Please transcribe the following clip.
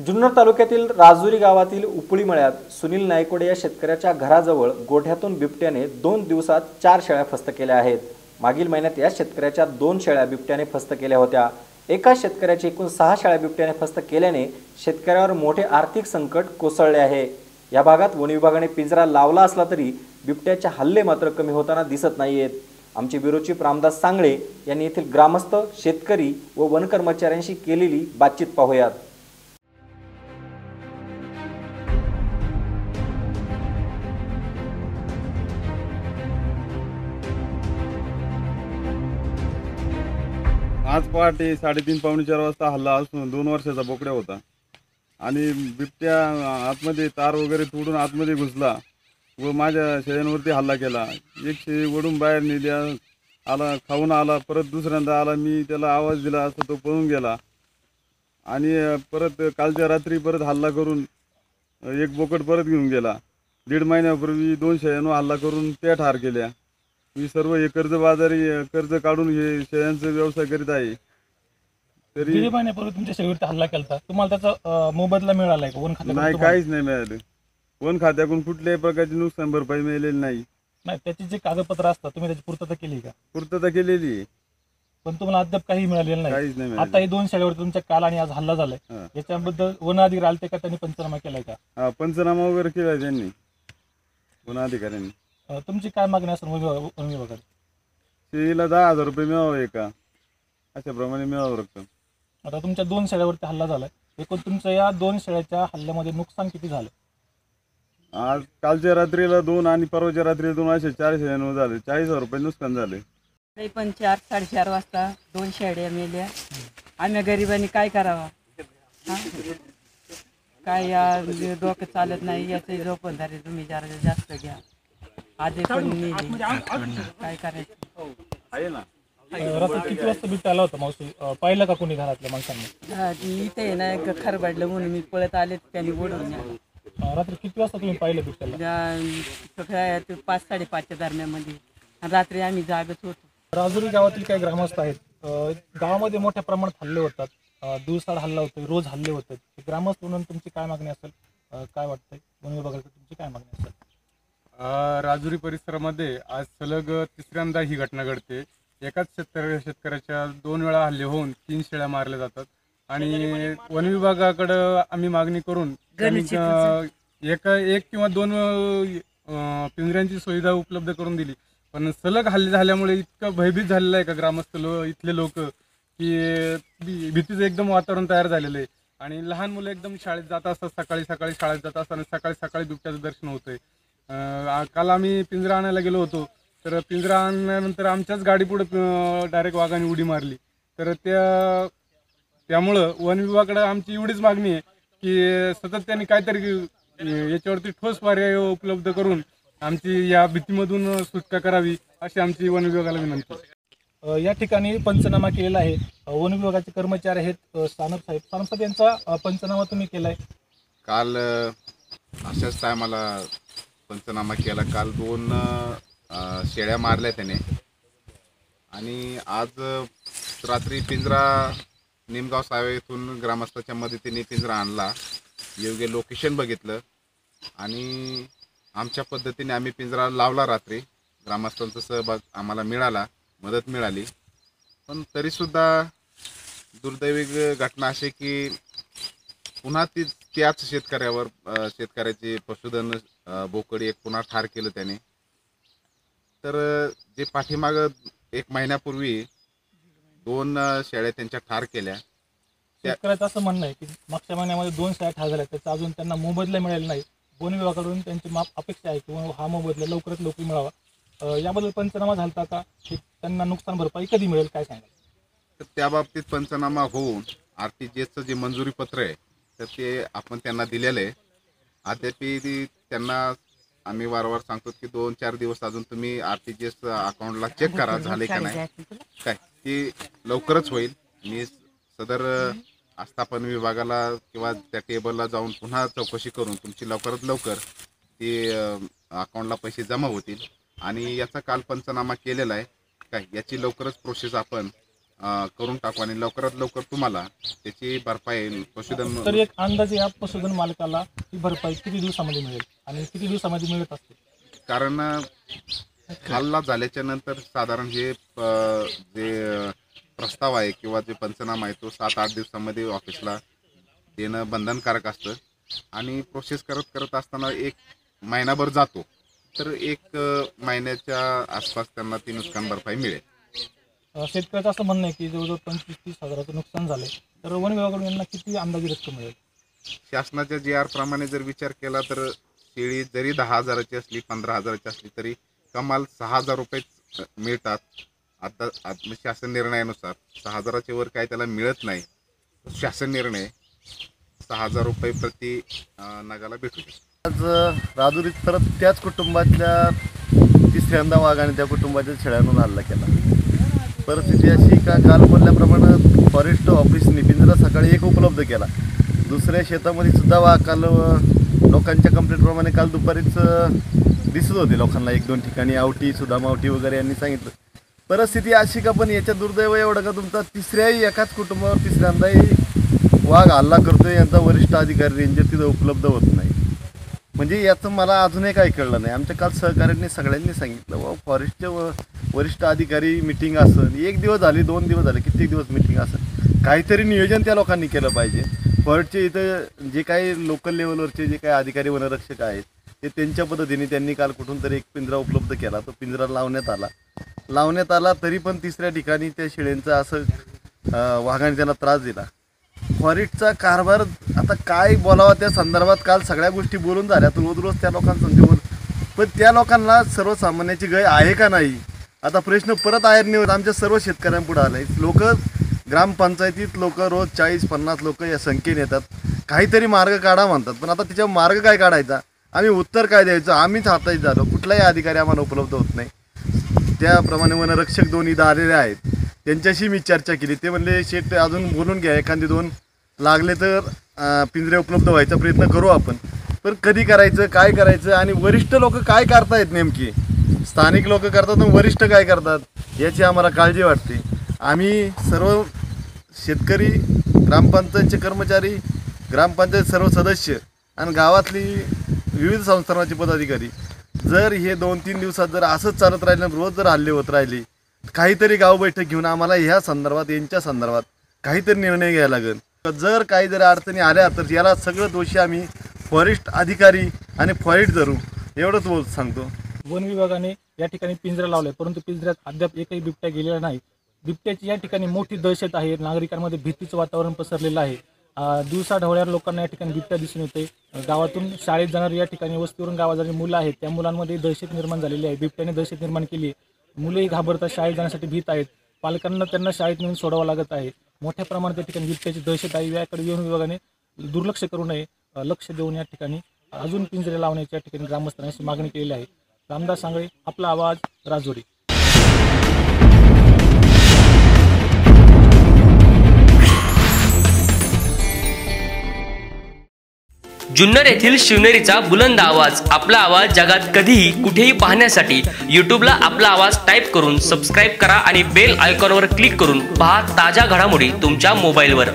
जुन्नर तालुक्यातील राजुरी गावातील उपळी मळ्यात सुनील नायकोडे या शेतकऱ्याच्या घराजवळ गोठ्यातून बिबट्याने दोन दिवसात चार शेळ्या फस्त केल्या आहेत. मागील महिन्यात या शेतकऱ्याच्या दोन शेळ्या बिबट्याने फस्त केल्या होत्या. एका शेतकऱ्याची एकूण सहा शेळ्या बिबट्याने फस्त केल्याने शेतकऱ्यावर मोठे आर्थिक संकट कोसळले आहे. या भागात वन विभागाने पिंजरा लावला असला तरी बिबट्याचे हल्ले मात्र कमी होताना दिसत नाहीयेत. आमचे ब्युरोची रामदास सांगळे यांनी येथील ग्रामस्थ शेतकरी व वन कर्मचाऱ्यांशी केलेली बातचीत पाहूयात. आज पहाटे साडेतीन पावणे चार वाजता हल्ला असून दोन वर्षाचा बोकड्या होता. आणि बिबट्या आतमध्ये तार वगैरे तोडून आतमध्ये घुसला व माझ्या शेळ्यांवरती हल्ला केला. एक शेळी वडून बाहेर नेल्या आला खाऊन आला परत दुसऱ्यांदा आला. मी त्याला आवाज दिला असं तो पळून गेला. आणि परत कालच्या रात्री परत हल्ला करून एक बोकड परत घेऊन गेला. दीड महिन्यापूर्वी दोन शेळ्यांवर हल्ला करून त्या ठार केल्या. मी सर्व हे कर्ज बाजारी कर्ज काढून हे शेळ्यांचा व्यवसाय करीत आहे. तरी दीड महिन्यापूर्वी तुमच्या शेळीवरती हल्ला केला तुम्हाला त्याचा अं, मोबदला मिळालाय का? वन खात्याकडून नाही तुम्हाला? काहीच नाही मिळालं. वन खात्याकडून कुठल्याही प्रकारची नुकसान भरपाई मिळालेली नाही. नाही त्याची जे कागदपत्र असतात तुम्ही त्याची पूर्तता केली का? पूर्तता केलेली आहे. पण तुम्हाला अद्याप काही मिळालेलं नाही. काहीच नाही आता मिळालं हे दोन शेळीवरती तुमच्या काल आणि आज हल्ला झालाय. हा. याच्याबद्दल वन अधिकारी आलते का? त्यांनी पंचनामा केलाय का? हा पंचनामा वगैरे केला त्यांनी. वन अधिकाऱ्यांनी. अं, तुमची काय मागणी असेल वन विभाग- वन शेळीला दहा हजार रुपये मिळावं आहे का अशाप्रमाणे मिळावं रक्कम आता तुमच्या दोन शेळ्यावरती हल्ला झालाय. एकूण तुमच्या या दोन शेळ्याच्या हल्ल्यामध्ये नुकसान किती झालं? आज कालच्या रात्रीला दोन आणि परवाच्या रात्रीला दोन असे चार शेळ्यांवर झाले. चाळीस हजार रुपये नुकसान झाले. तरी पण चार साडेचार वाजता दोन शेड्या मेल्या. आम्ही गरिबांनी काय करावा? हा? काय या डोकं चालत नाही याचे जोपणदारी तुम्ही जरा जास्त घ्या. आधी पण नेली. काय करायचं? आहे ना. अं, रात्री किती वाजता बिबट्या आला होता मावशी? अं, पाहिलं का कोणी घरातल्या माणसांनी? हा, इथे आहे ना एक खरबडलं म्हणून मी पळत आले त्यांनी ओढून. अं, रात्री किती वाजता तुम्ही पाहिलं बिबट्याला? सकाळी ते पाच साडेपाचच्या दरम्यानमध्ये. आणि रात्री आम्ही जागच होतो. राजुरी गावातील काही ग्रामस्थ आहेत. अं, गावामध्ये मोठ्या प्रमाणात हल्ले होतात. अं, दिवसाड हल्ला होतोय रोज हल्ले होतात ते ग्रामस्थ म्हणून तुमची काय मागणी असेल? अं, काय वाटतंय? वन विभागाकडे तुमची काय मागणी असेल? राजुरी परिसरामध्ये आज सलग तिसऱ्यांदा ही घटना घडते. एकाच शेतकऱ्या शेतकऱ्याच्या दोन वेळा हल्ले होऊन तीन शेळ्या मारल्या जातात. आणि वन विभागाकडं आम्ही मागणी करून त्यांनी, अ, एक एक किंवा दोन पिंजऱ्यांची सुविधा उपलब्ध करून दिली. पण सलग हल्ले झाल्यामुळे इतकं भयभीत झालेलं आहे का ग्रामस्थ लो इथले लोक की भी- भीतीचं एकदम वातावरण तयार झालेलं आहे. आणि लहान मुलं एकदम शाळेत जात असतात सकाळी सकाळी शाळेत जात असताना सकाळी सकाळी बिबट्याचं दर्शन होतंय. काल आम्ही पिंजरा आणायला गेलो होतो. तर पिंजरा आणल्यानंतर आमच्याच गाडी पुढे डायरेक्ट वाघाने उडी मारली. तर त्या त्यामुळं वन विभागाकडे आमची एवढीच मागणी आहे की सतत त्यांनी काहीतरी याच्यावरती ठोस पर्याय उपलब्ध करून आमची या भीतीमधून सुटका करावी अशी आमची वन विभागाला विनंती आहे. या ठिकाणी पंचनामा केलेला आहे. वन विभागाचे कर्मचारी आहेत. सानप साहेब. सानप साहेब यांचा पंचनामा तुम्ही केलाय. काल अ, अशाच टायमाला पंचनामा केला. काल दोन शेळ्या मारल्या त्याने. आणि आज रात्री पिंजरा निमगाव सावे इथून ग्रामस्थाच्या मदतीने पिंजरा आणला. योग्य लोकेशन बघितलं. आणि आमच्या पद्धतीने आम्ही पिंजरा लावला रात्री. ग्रामस्थांचा सहभाग आम्हाला मिळाला मदत मिळाली. पण तरीसुद्धा दुर्दैवी घटना अशी की पुन्हा ती त्याच शेतकऱ्यावर शेतकऱ्याचे पशुधन बोकडी एक पुन्हा ठार केलं त्याने. तर जे पाठीमाग एक महिन्यापूर्वी दोन शेळ्या त्यांच्या ठार केल्या. शेतकऱ्याचं असं म्हणणं आहे की मागच्या महिन्यामध्ये दोन शाळा ठार झाल्या त्याचा अजून त्यांना मोबदला मिळाला नाही. वन विभागाकडून त्यांची माप अपेक्षा आहे की हा मोबदला लवकरात लवकर मिळावा. याबद्दल पंचनामा झालता का? की त्यांना नुकसान भरपाई कधी मिळेल? काय सांगाल? तर त्या बाबतीत पंचनामा होऊन आर टी जी एसचं जे मंजुरी पत्र आहे तर ते आपण त्यांना दिलेलं आहे. अद्यापी ती त्यांना आम्ही वारंवार सांगतो की दोन चार दिवस अजून तुम्ही आर टी जी एस अकाउंटला चेक करा झाले का नाही. काय ती लवकरच होईल. मी सदर आस्थापन विभागाला किंवा त्या टेबलला जाऊन पुन्हा चौकशी करून तुमची लवकरात लवकर ती अकाउंटला पैसे जमा होतील. आणि याचा काल पंचनामा केलेला आहे. काय याची लवकरच प्रोसेस आपण करून टाकू आणि लवकरात लवकर तुम्हाला त्याची भरपाई पशुधन तर एक अंदाजे या पशुधन मालकाला ही भरपाई किती दिवसामध्ये मिळेल? आणि किती दिवसामध्ये मिळत असते? कारण हल्ला झाल्याच्यानंतर साधारण हे अं, जे प्रस्ताव आहे किंवा जे पंचनामा आहे तो सात आठ दिवसामध्ये ऑफिसला देणं बंधनकारक असतं. आणि प्रोसेस करत करत असताना एक महिनाभर जातो. तर एक अं, महिन्याच्या आसपास त्यांना ती नुकसान भरपाई मिळेल. अं, शेतकऱ्याचं असं म्हणणं आहे की जवळजवळ पंचवीस तीस हजाराचं नुकसान झालंय. तर वन विभागाकडून यांना किती अंदाजे रक्कम मिळेल? शासनाच्या जी आर प्रमाणे जर विचार केला तर शेळी जरी दहा हजाराची असली पंधरा हजाराची असली तरी कमाल सहा हजार रुपये मिळतात. आता आत- शासन निर्णयानुसार सहा हजाराच्या वर काय त्याला मिळत नाही. शासन निर्णय सहा हजार रुपये प्रति नगाला भेटू शकतो. आज राजुरीत परत त्याच कुटुंबातल्या तिसऱ्यांदा वाघाने त्या कुटुंबाच्या शेळ्यांवर हल्ला केला. परिस्थिती अशी का? काल बोलल्याप्रमाणे फॉरेस्ट ऑफिसने पिंजरा सकाळी एक उपलब्ध केला. दुसऱ्या शेतामध्ये सुद्धा वाघ काल लोकांच्या कंप्लेंटप्रमाणे काल दुपारीच दिसत होते लोकांना एक दोन ठिकाणी आवटी सुद्धा मावटी वगैरे यांनी सांगितलं. परिस्थिती अशी का पण याच्या दुर्दैव एवढं का तुमचा तिसऱ्याही एकाच कुटुंबावर तिसऱ्यांदाही वाघ हल्ला करतोय यांचा वरिष्ठ अधिकारी रेंजर तिथं उपलब्ध होत नाही. म्हणजे याचं मला अजूनही काही कळलं नाही. आमच्या काल सहकाऱ्यांनी सगळ्यांनी सांगितलं व फॉरेस्टचे व वरिष्ठ अधिकारी मिटिंग असेल एक दिवस झाली दोन दिवस झाले कित्येक दिवस मिटिंग असेल काहीतरी नियोजन त्या लोकांनी केलं पाहिजे. फॉरेस्टचे इथं जे काही लोकल लेवलवरचे जे काही अधिकारी वनरक्षक आहेत ते त्यांच्या पद्धतीने त्यांनी काल कुठून तरी एक पिंजरा उपलब्ध केला. तो पिंजरा लावण्यात आला. लावण्यात आला तरी पण तिसऱ्या ठिकाणी त्या शेळ्यांचा असं वाघाने त्यांना त्रास दिला. फॉरेस्टचा कारभार आता काय बोलावा त्या संदर्भात काल सगळ्या गोष्टी बोलून झाल्या. रोज रोज त्या लोकांसंधी बोल पण त्या लोकांना सर्वसामान्याची गय आहे का नाही? आता प्रश्न परत आहेर नाही आमच्या सर्व शेतकऱ्यांपुढे आलाय. लोक ग्रामपंचायतीत लोक रोज चाळीस पन्नास लोक या संख्येने येतात. काहीतरी मार्ग काढा म्हणतात. पण आता तिच्या मार्ग काय काढायचा? आम्ही उत्तर काय द्यायचं? आम्हीच हातायचं झालो. कुठलाही अधिकारी आम्हाला उपलब्ध होत नाही. त्याप्रमाणे वनरक्षक दोन इथं आलेले आहेत. त्यांच्याशी मी चर्चा केली. ते म्हणले शेट अजून बोलून घ्या. एखादी दोन लागले तर पिंजरे उपलब्ध व्हायचा प्रयत्न करू आपण. पण कधी करायचं काय करायचं आणि वरिष्ठ लोक काय करतायत नेमकी? स्थानिक लोक करतात वरिष्ठ काय करतात? याची आम्हाला काळजी वाटते. आम्ही सर्व शेतकरी ग्रामपंचायतचे कर्मचारी ग्रामपंचायत सर्व सदस्य आणि गावातली विविध संस्थानाचे पदाधिकारी जर हे दोन तीन दिवसात जर असंच चालत राहिलं रोज जर हल्ले होत राहिले काहीतरी गाव बैठक घेऊन आम्हाला ह्या संदर्भात यांच्या संदर्भात काहीतरी निर्णय घ्यायला लागेल. जर काही जर अडचणी आल्या तर याला सगळं दोषी आम्ही फॉरेस्ट अधिकारी आणि फॉरेस्ट धरू एवढंच बोल सांगतो. वन विभागाने या ठिकाणी पिंजरा लावलाय परंतु पिंजऱ्यात अद्याप एकही बिबट्या गेलेला नाही. बिबट्याची या ठिकाणी मोठी दहशत आहे. नागरिकांमध्ये भीतीचं वातावरण पसरलेलं आहे. दिवसा ढवळ्यावर लोकांना या ठिकाणी बिबट्या दिसून येते गावातून शाळेत जाणारी या ठिकाणी वस्तीवरून गावात जाणारी मुलं आहेत त्या मुलांमध्ये दहशत निर्माण झालेली आहे. बिबट्याने दहशत निर्माण केली आहे. मुलंही घाबरतात शाळेत जाण्यासाठी भीत आहेत. पालकांना त्यांना शाळेत नेऊन सोडावं लागत आहे. मोठ्या प्रमाणात या ठिकाणी बिबट्याची दहशत आहे. याकडे वन विभागाने दुर्लक्ष करू नये लक्ष देऊन या ठिकाणी अजून पिंजरे लावण्याची या ठिकाणी ग्रामस्थांनी अशी मागणी केलेली आहे. रामदास सांगळे आपला आवाज राजोरी. जुन्नर येथील शिवनेरीचा बुलंद आवाज आपला आवाज जगात कधीही कुठेही पाहण्यासाठी यूट्यूबला आपला आवाज टाईप करून सबस्क्राईब करा आणि बेल आयकॉनवर क्लिक करून पहा ताज्या घडामोडी तुमच्या मोबाईलवर